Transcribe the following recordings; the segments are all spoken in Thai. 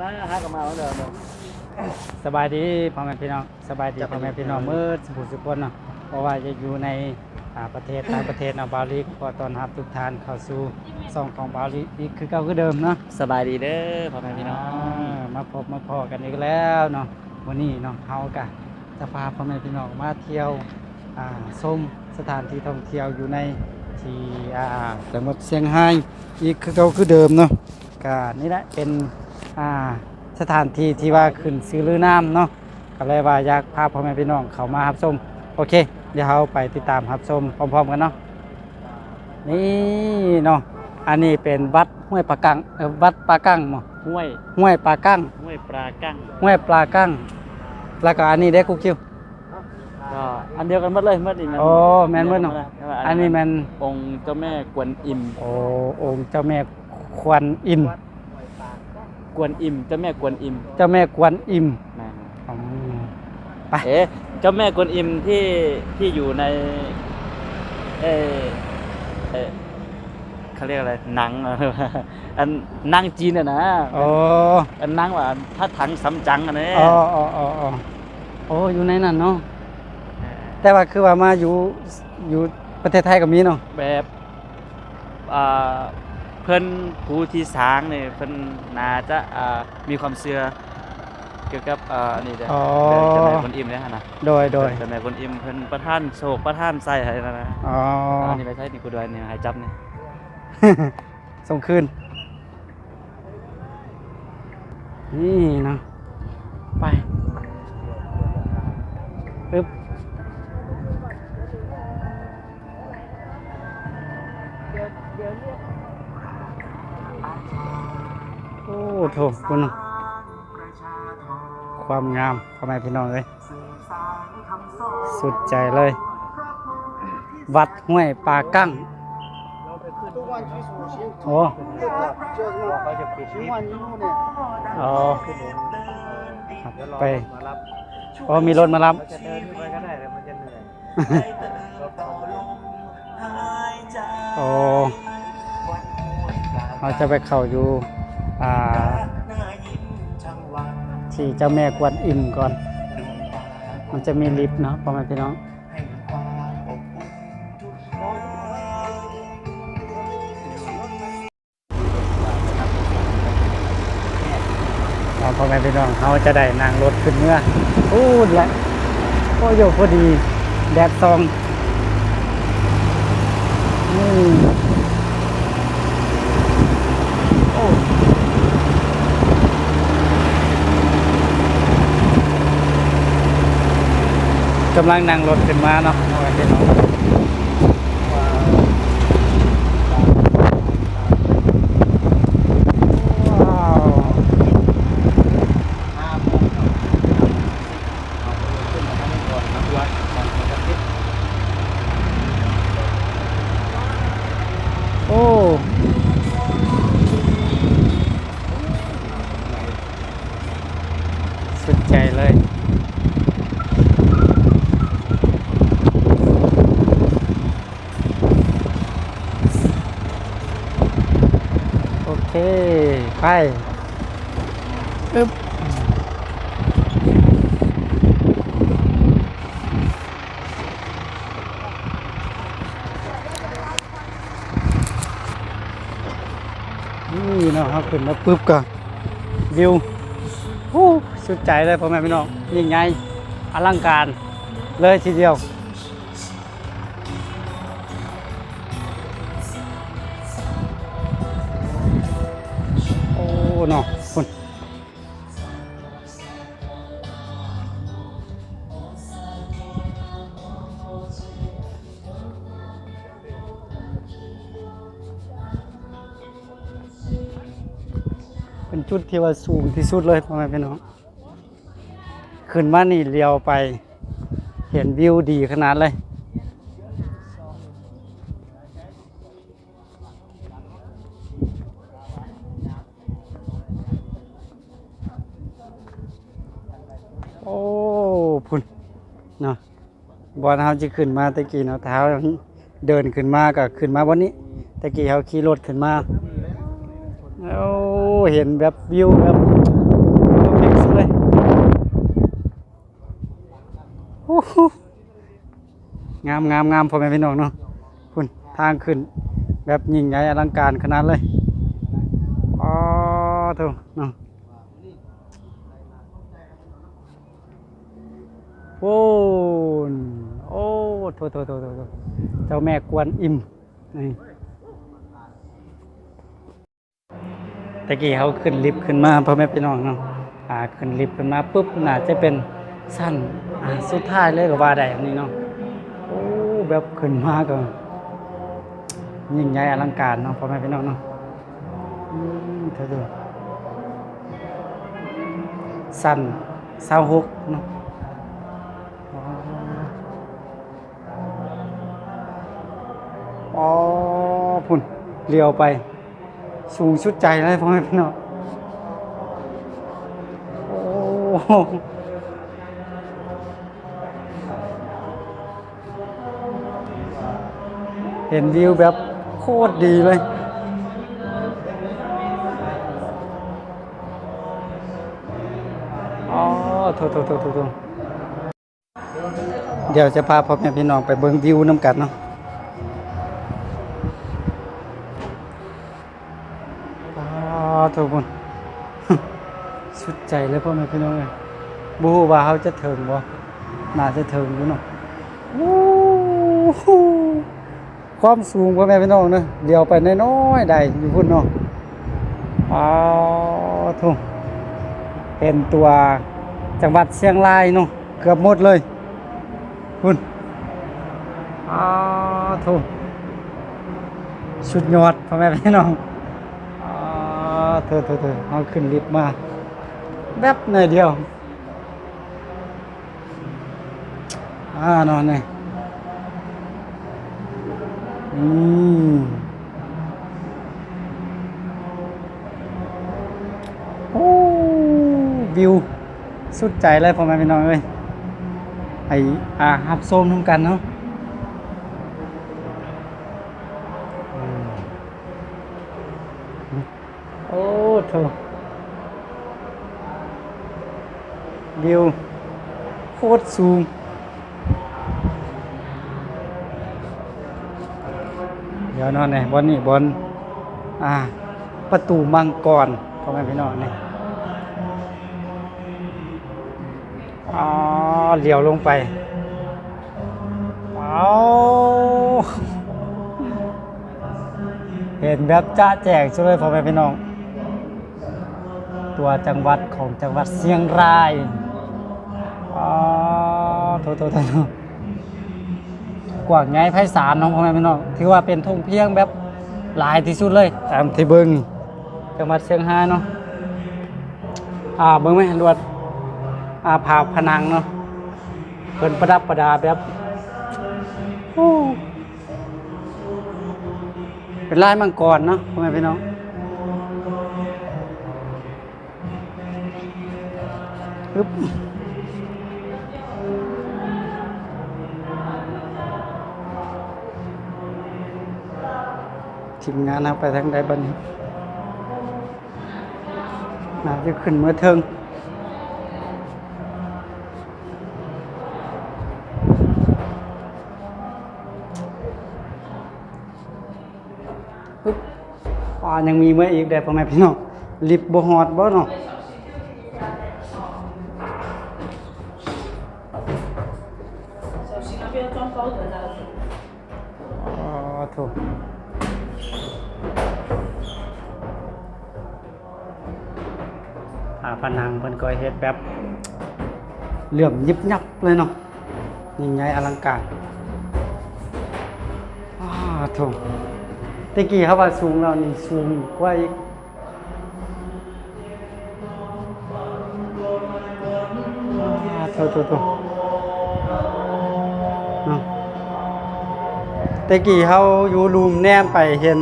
นะฮะกลับมาแล้วเดิมสบายดีพ่อแม่พี่น้องสบายดีพ่อแม่พี่น้องเมื่อสุขสุขคนเนาะเพราะว่าจะอยู่ในอ่าประเทศต่างประเทศเนาะบาลีกขอต้อนรับทุกท่านเข้าสู่ซองของบาลีอีกคือเก่าคือเดิมเนาะสบายดีเด้อพ่อแม่พี่น้องามาพบมาพอกันอีกแล้วเนาะวันนี้เนาะเฮาก็จะพาพ่อแม่พี่น้องมาเที่ยวอ่าชมสถานที่ท่องเที่ยวอยู่ในที่อ่าจังหวัดเชียงรายอีกคือเก่าคือเดิมเนาะก็นี่แหละเป็น อ่าสถานที่ที่ว่าขึ้นซื้อลือน้ำเนาะก็เลยว่าอยากพาพ่อแม่พี่น้องเขามารับชมโอเค เดี๋ยวเราไปติดตามรับชมพร้อมๆกันเนาะนี่เนาะอันนี้เป็นวัดห้วยปลากังเออวัดปลากังมั้งห้วยห้วยปลากังห้วยปลากั้งห้วยปลากังแล้วก็อันนี้ได้คุกคิว ก็อันเดียวกันหมดเลยหมดนี่มันโอ้แม่นเบิดเนาะแต่ว่าอันนี้แมันองค์เจ้าแม่กวนอิมโอ้องค์เจ้าแม่ควันอิม กวนอิมเจ้าแม่กวนอิมเจ้าแม่ควันอิมแม่นอืมไปเอ๊ะเจ้าแม่กวนอิมที่ที่อยู่ในเออเออเขาเรียกอะไรหนังอันหนังจีนอะนะโอ้อันหนังว่าพระถังสำจังอันนี้อ๋ออ๋ออ๋ออ๋อโอ้อยู่ในนั้นเนาะแต่ว่าคือว่ามาอยู่อยู่ประเทศไทยก็มีเนาะแบบอ่า เพิ่นผู้ที่สร้างนี่เพิ่นน่าจะอ่ามีความเชื่อเกี่ยวกับอ่านี่เด้ออ๋อเจ้าแม่กวนอิมเนี่ยหั่นนะโดยโดยเจ้าแม่กวนอิมเพิ่นประทานโชคประทานไส้ให้นั่นนะอ๋อ อันนี้ไปใช้นี่กูด้วยนี่ให้จับนี่ส่งคืนนี่เนาะไปปึ๊บ อ้โถคุณเนาะความงามพ่อแม่พี่น้องเลยสุดใจเลย วัดห้วยปลากั้งโอ้อ๋อไปอ๋อมีรถมารับโอ้เราจะไปเข้าอยู่ ที่เจ้าแม่กวนอิมก่อน มันจะมีลิฟต์เนาะพ่อแม่พี่น้องเราพ่อแม่พี่น้องเขาจะได้นั่งรถขึ้นเมื่อพูดแหละโอ้โยพอดี แดดซอง อืม กำลังนั่งรถขึ้นมาเนาะพ่อแม่พี่น้องว้าว โอ้ สุดใจเลย โอเค ไปึ๊บนี่เนาะครับขึ้นมาปุ๊บก็วิวฮู้สุดใจเลยพ่อแม่พี่น้องยิ่งใหญ่อลังการเลยทีเดียว เนาะคุณเป็นจุดที่ว่าสูงที่สุดเลยพ่อแม่พี่น้องขึ้นมานี่เลี้ยวไป เห็นวิวดีขนาดเลย โอ้พุ่น เนาะบอลเขาจะขึ้นมาตะกี้เนาะเท้าเดินขึ้นมาก็ขึ้นมาวันนี้ตะกี้เขาขี่รถขึ้นมาโอ้เห็นแบบวิวแบบสุดเลยโอ้งามงามงามพ่อแม่พี่น้องเนาะคุณทางขึ้น แบบยิ่งใหญ่อลังการขนาดเลยอ๋อเถูกเนาะ โอ้นโอ้โถโถโถโถโถเจ้าแม่กวนอิมนี่ตะกี้เขาขึ้นลิฟต์ขึ้นมาพ่อแม่พี่น้องเนาะอ่าขึ้นลิฟต์ขึ้นมาปุ๊บน่าจะเป็นสั้นอ่าสุดท้ายเลยก็ว่าได้อันนี้เนาะโอ้แบบขึ้นมาก็ยิ่งใหญ่อลังการเนาะพ่อแม่พี่น้องเนาะเธอดูสั้นเศร้าหกเนาะ พุ่นเลี้ยวไป สูงชุดใจเลยพ่อแม่พี่น้องโอ้เห็นวิวแบบโคตรดีเลยอ๋อโถโถโถโถโถเดี๋ยวจะพาพ่อแม่พี่น้องไปเบิ่งวิวน้ำกันเนาะอ๋อ โถบุญสุดใจเลยพ่อแม่พี่น้องเลยบูว่าเขาจะถึงบ่น่าจะถึงอยู่เนาะโอ้ความสูงพ่อแม่พี่น้องเนาะเดี๋ยวไปน้อยๆได้อยู่พุ่นเนาะอ๋อโถเป็นตัวจังหวัดเชียงรายเนาะเกือบหมดเลยคุณอ้าวทุชุดยอดพ่อแม่พี่น้อง เธอเธอเธอเอาขึ้นลิฟต์มาแป๊บหน่อยเดียว อ่านอนเลยอืมโอ้วิว สุดใจเลยพ่อแม่พี่น้องเอ้ยไออาฮับโซมทำกันเนาะอืมโอ้โถวิว โคตรสูงเดี๋ยวนอนเนี่ยบนนี่บนอ่า ประตูมังกรพ่อแม่พี่น้องเนี่ยอ๋อเหลียวลงไปเอาเห็นแบบจ้าแจกช่วยพ่อแม่พี่น้อง ตัวจังหวัดของจังหวัดเชียงราย โทษโทษโทษกว้างใหญ่ไพศาลเน้องพ่อแม่พี่น้องถือว่าเป็นทุ่งเพียงแบบหลายที่สุดเลยตามที่เบิ้งจังหวัดเชียงรายเนาะอ่าเบิ้งไหมรวดอ่าผาผนังเนาะเพิ่นประดับประดาแบบเป็นลายมังกรเนาะพ่อแม่พี่น้องปึ๊บ ทีมงานเอาไปทางใดบัดนี้น่าจะขึ้นเมื่อเทิงปึ๊บอ่ายังมีเมื่ออีกได้พ่อแม่พี่น้องลิฟบ่ฮอดบ่เนาะ ผนังเพิ่นก็เฮ็ดแบบเหลื่อมยิบยับเลยเนาะยิ่งใหญ่อลังการอ่าถูกตะกี้เขาว่าสูงแล้วนี่สูงกว่าอีกอ่าโถโถโถเนาะตะกี้เขาอยู่รูมแนมไปเห็น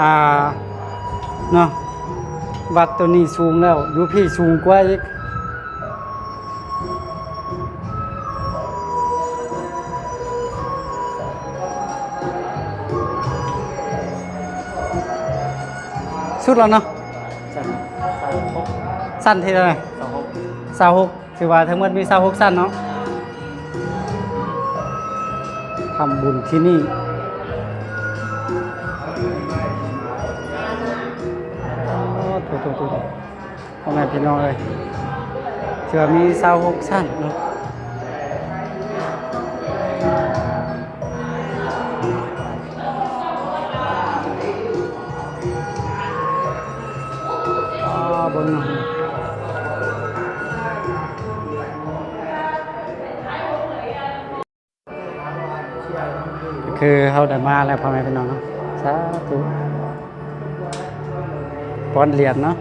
อ่า เนาะ วัดตัวนี้สูงแล้วอยู่พี่สูงกว่าอีกสุดแล้วเนาะสั้นสั้นหกสั้นทีเดียวเลยสองหกสาวหกถือว่าทั้งหมดมีสาวหกสั้นเนาะทำบุญที่นี่ พี่น้องเลยเชื่อมีสาวหกสั้นเนาะอ๋อบนเนาะคือเขาได้มาแล้วพ่อแม่พี่น้องเนาะสาธุป้อนเหรียญเนาะ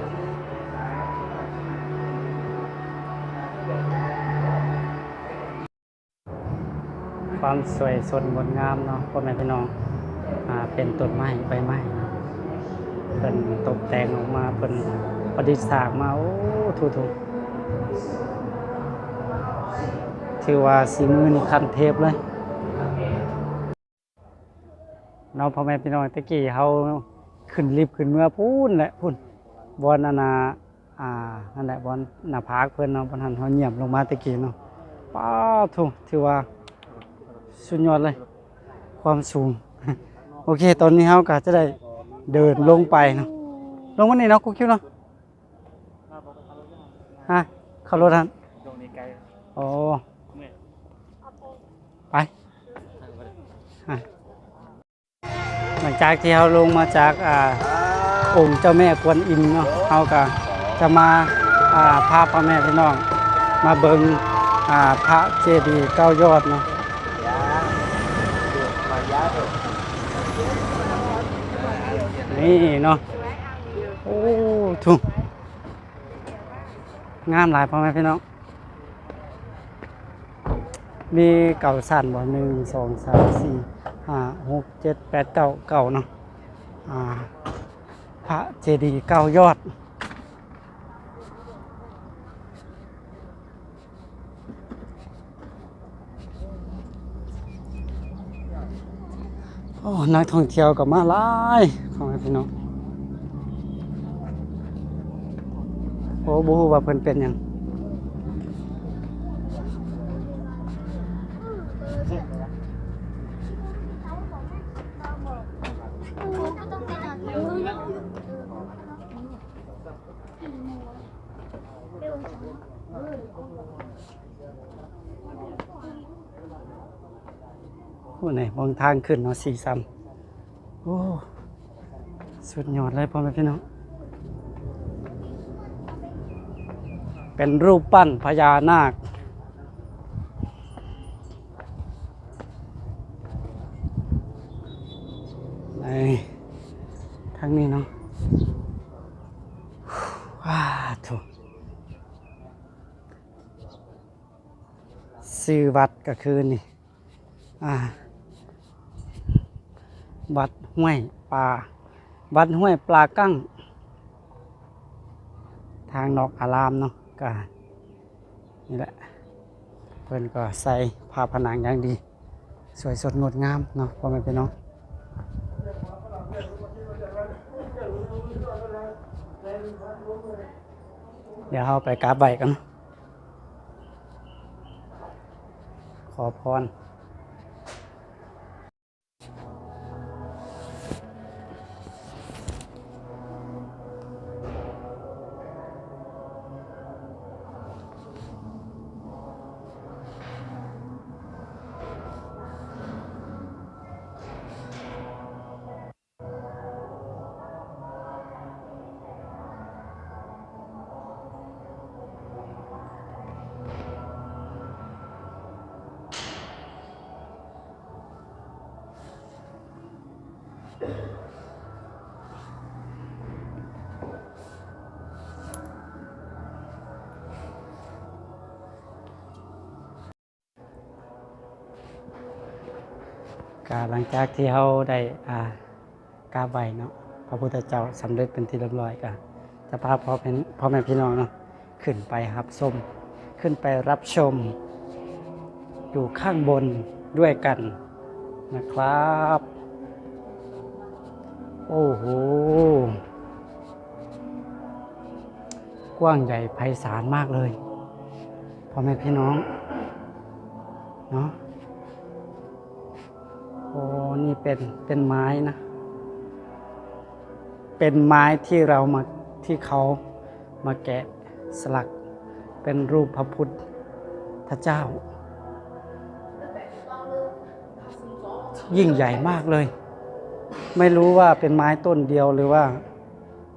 ความสวยสดงดงามเนาะพ่อแม่พี่น้องอ่าเป็นต้นไม้ใบไม้เนาะเป็นตกแต่งออกมาเป็นประดิษฐ์สางมาโอ้ถูถูถือว่าสีมือนี่ขั้นเทพเลยเนาะพ่อแม่พี่น้องตะกี้เขาขึ้นลิฟต์ขึ้นเมื่อพูนแหละพูนบอลนานาอ่านั่นแหละบอลหน้าผากเพิ่อนเนาะบอลหันเขาเงียบลงมาตะกี้เนาะป้าถูกถือว่า สุดยอดเลย ความสูง โอเค ตอนนี้เฮาก็จะได้เดินลงไปเนาะลงมานี่เนาะกูคิวเนาะฮะข้ารถทันตรงนี้ไกลโอ้ไปหลังจากที่เราลงมาจากอ่าองค์เจ้าแม่กวนอิมเนาะเราก็จะมาอ่าพาพ่อแม่พี่น้อง มาเบิงอ่าพระเจดีย์เก้ายอดเนาะ นี่เนาะโอ้ถุงงามหลายพ่อแม่พี่น้อง มีเก่าสั่นบ่หนึ่งสองสามสี่ห้าหกเจ็ดแปดเก้าเก่าเนาะอ่าพระเจดีย์เก้ายอด โอ้นักท่องเที่ยวกับมาหลายของพี่น้องโอ้บูว่าเพิ่นเป็นยัง ไหนมองทางขึ้นเนาะสี่ซ้ำโอ้สุดยอดเลยพ่อแม่พี่น้องเป็นรูปปั้นพญานาค ในทางนี้เนาะว้าถูกซื้อวัดก็คือนี่ อ่า วัดห้วยปลา วัดห้วยปลากั้ง ทางนอกอารามเนาะก็นี่แหละ เพื่อนก็ใส่ผ้าผนังอย่างดี สวยสดงดงามเนาะพ่อแม่พี่น้องเดี๋ยวเราไปกราบใบกัน ขอพร กาหลังจากที่เขาได้อ่ากราบไหวเนาะพระพุทธเจ้าสำเร็จเป็นที่เรียบร้อยก็จะพาพ่อเป็นพ่อแม่พี่น้องเนาะขึ้นไปรับชมขึ้นไปรับชม อยู่ข้างบนด้วยกันนะครับ โอ้โหกว้างใหญ่ไพศาลมากเลยพ่อแม่พี่น้องเนาะ เป็นเป็นไม้นะ เป็นไม้ที่เรามาที่เขามาแกะสลัก เป็นรูปพระพุทธเจ้า ยิ่งใหญ่มากเลย ไม่รู้ว่าเป็นไม้ต้นเดียวหรือว่า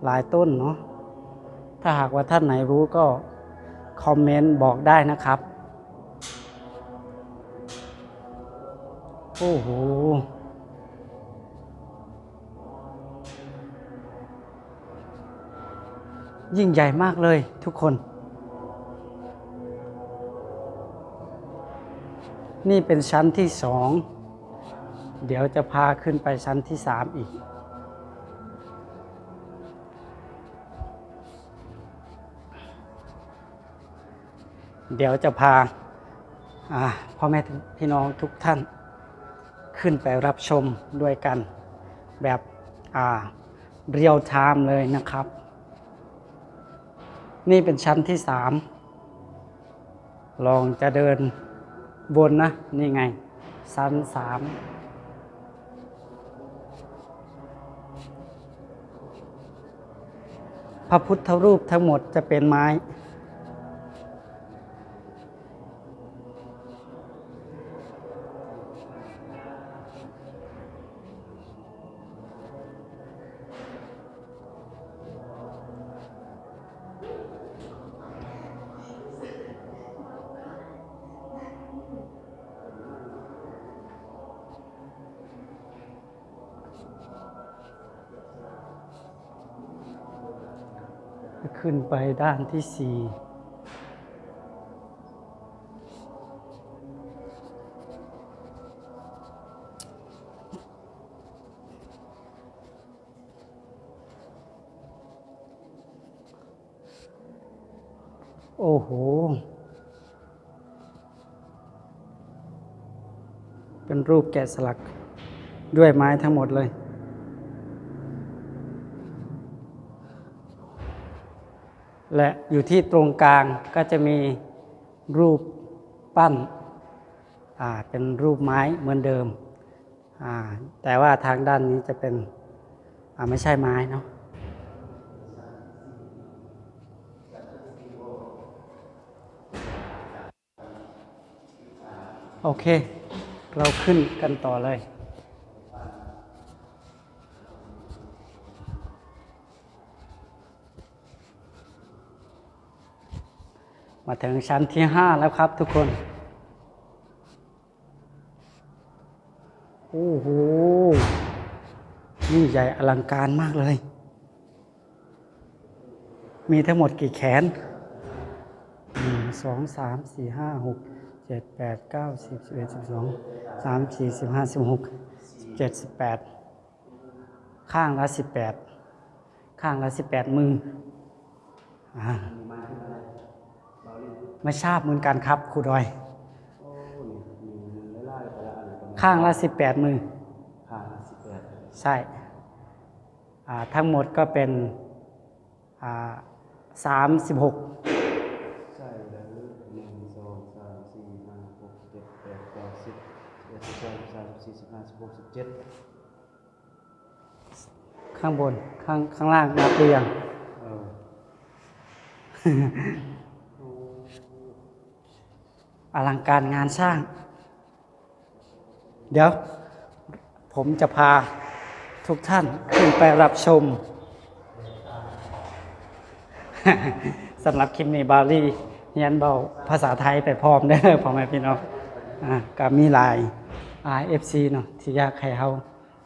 หลายต้นเนาะถ้าหากว่าท่านไหนรู้ก็คอมเมนต์บอกได้นะครับ โอ้โห ยิ่งใหญ่มากเลยทุกคน นี่เป็นชั้นที่สอง เดี๋ยวจะพาขึ้นไปชั้นที่สามอีก เดี๋ยวจะพาพ่อแม่พี่น้องทุกท่าน ขึ้นไปรับชมด้วยกันแบบเรียลไทม์เลยนะครับ นี่เป็นชั้นที่สามลองจะเดินบนนะ นี่ไง ชั้นสามพระพุทธรูปทั้งหมดจะเป็นไม้ ขึ้นไปด้านที่สี่โอ้โห เป็นรูปแกะสลักด้วยไม้ทั้งหมดเลย และอยู่ที่ตรงกลางก็จะมีรูปปั้นเป็นรูปไม้เหมือนเดิม แต่ว่าทางด้านนี้จะเป็นไม่ใช่ไม้เนาะโอเค เราขึ้นกันต่อเลย มาถึงชั้นที่ห้าแล้วครับทุกคน โอ้โหยิ่งใหญ่อลังการมากเลย มีทั้งหมดกี่แขนหนึ่งสองสามสี่ห้าหกเจ็ดแปดเก้าสิบสิบเอ็ดสิบสองสามสี่สิบห้าสิบหกเจ็ดสิบแปดข้างละสิบแปดข้างละสิบแปดมืออ่า ไม่ทราบเหมือนกันครับครูดอย ข้างละสิบแปดมือผ่านสิบแปดใช่อ่าทั้งหมดก็เป็นสามสิบหกใช่แล้วหนึ่งสองสามสี่ห้าหกเจ็ดแปดเก้าสิบเอ็ดสิบสองสิบสามสิบสี่สิบห้าสิบหกสิบเจ็ดข้างบน ข้างข้างล่างนับหรือยังเอลังการงานสร้าง เดี๋ยว ผมจะพาทุกท่านขึ้นไปรับชมสำหรับคลิปนี้บาลีเรียนเบาภาษาไทยไปพร้อมเด้อพ่อแม่พี่น้องอ่าก็มีหลาย RFC เนาะที่อยากให้เขา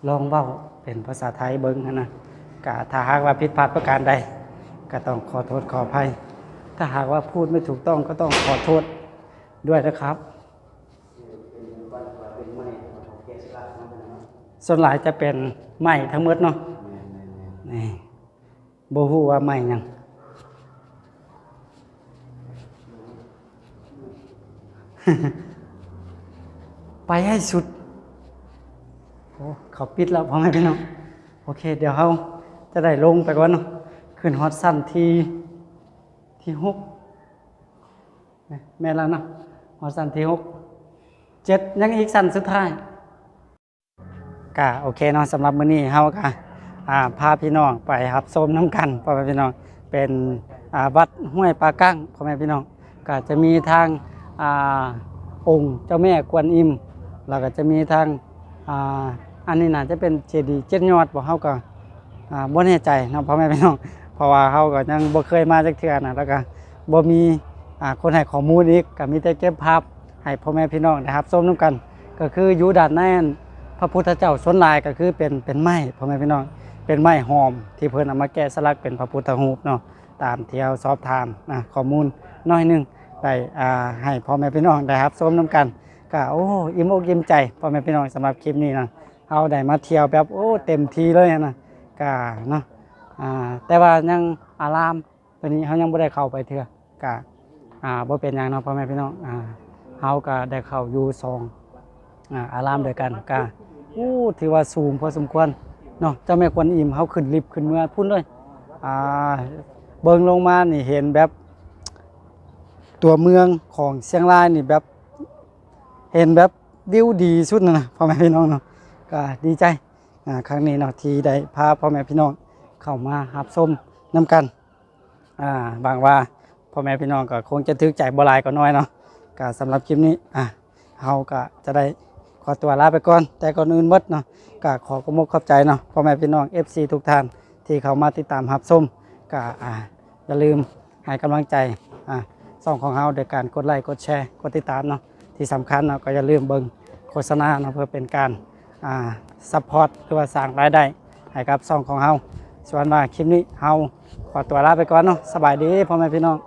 ลองเว้าเป็นภาษาไทยเบิ่งนะก็ถ้าหากว่าผิดพลาดประการใด ก็ต้องขอโทษขออภัย ถ้าหากว่าพูดไม่ถูกต้องก็ต้องขอโทษ ด้วยนะครับส่วนหลายจะเป็นไม้ทั้งหมดเนาะแม่นแม่นแม่นนี่บ่ฮู้ว่าไม้หยังไปให้สุดโอ้เขาปิดแล้วพ่อแม่พี่น้องโอเค เดี๋ยวเขาจะได้ลงไปก่อนเนาะขึ้นฮอตสั้นที่ที่หกแม่แม่นแล้วเนาะ หอสันที่หกเจ็ดยังอีกสันสุดท้ายกะโอเคเนาะสำหรับมื้อนี้เฮากะอ่าพาพี่น้องไปครับชมน้ำกันพ่อแม่พี่น้องเป็นอ่าวัดห้วยปลากั้งพ่อแม่พี่น้องก็จะมีทางอ่าองค์เจ้าแม่กวนอิมแล้วก็จะมีทางอ่าอันนี้น่าจะเป็นเจดีย์เจ็ดยอดบ่เฮาก็อ่าบ่แน่ใจเนาะพ่อแม่พี่น้องเพราะว่าเฮาก็ยังบ่เคยมาจักเทื่อนะแล้วก็บ่มี คนให้ข้อมูลอีกก็มีแต่เก็บภาพให้พ่อแม่พี่น้องนะครับชมนํกัน ก็คืออยู่ด้านในนั้นพระพุทธเจ้าสนลายก็คือเป็นเป็นไม้พ่อแม่พี่น้อง เป็นไม้หอม ที่เพิ่นเอามาแกะสลักเป็นพระพุทธรูปเนาะตามเที่เราสอบถามนะข้อมูลน้อยนึงได้อ่าให้พ่อแม่พี่น้องได้รับชมนํกันก็โอ้อิ่มอกอิ่มใจพ่อแม่พี่น้องสำหรับคลิปนี้นะเอาได้มาเที่ยวแบบโอ้เต็มทีเลยนะก็เนาะอ่าแต่ว่ายังอารามตัวนี้เขายังไม่ได้เข้าไปเถื่อก็ อ่าบ่เป็นอย่างเนาะพ่อแม่พี่น้องอ่าเฮาก็ได้เข้าอยู่สองอ่าอารามด้วยกันก็อู้ถือว่าสูงพอสมควรเนาะเจ้าแม่กวนอิมเฮาขึ้นลิฟต์ขึ้นเมื่อพุ่นเลยอ่าเบิ่งลงมานี่เห็นแบบ ตัวเมืองของเชียงรายนี่แบบเห็นแบบวิวดีสุดนะนะพ่อแม่พี่น้องเนาะก็ดีใจอ่าครั้งนี้เนาะที่ได้พาพ่อแม่พี่น้องเข้ามารับชมน้กันอ่าบางว่า พ่อแม่พี่น้องก็คงจะทึกใจบลายก็น้อยเนาะก็สำหรับคลิปนี้อะเฮาก็จะได้ขอตัวลาไปก่อน แต่ก่อนอื่นมดเนาะก็ขอกมกขอบใจเนาะพ่อแม่พี่น้อง FC ทุกท่านที่เขามาติดตามรับชมก็อ่าอย่าลืมให้กำลังใจอ่าช่องของเฮาโดยการกดไลค์กดแชร์กดติดตามเนาะที่สำคัญเนาะก็อย่าลืมเบิ่งโฆษณาเนาะเพื่อเป็นการอ่าซัพพอร์ตหรือว่าสร้างรายได้ให้กับช่องของเฮาส่วนว่าคลิปนี้เฮาขอตัวลาไปก่อนเนาะสบายดีพ่อแม่พี่น้อง